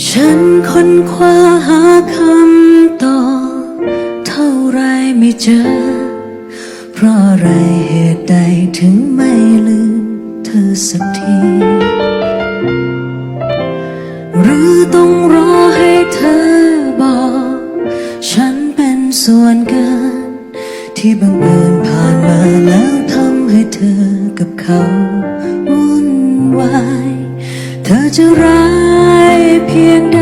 ฉันค้นคว้าหาคำตอบเท่าไรไม่เจอ เพราะอะไรเหตุใดถึงไม่ลืมเธอสักที หรือต้องรอให้เธอบอก ฉันเป็นส่วนเกิน ที่บังเอิญผ่านมาแล้วทำให้เธอกับเขาวุ่นวาย เธอจะร้ายเพียงใด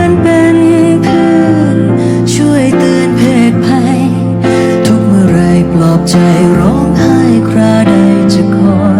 พระใดจะคอย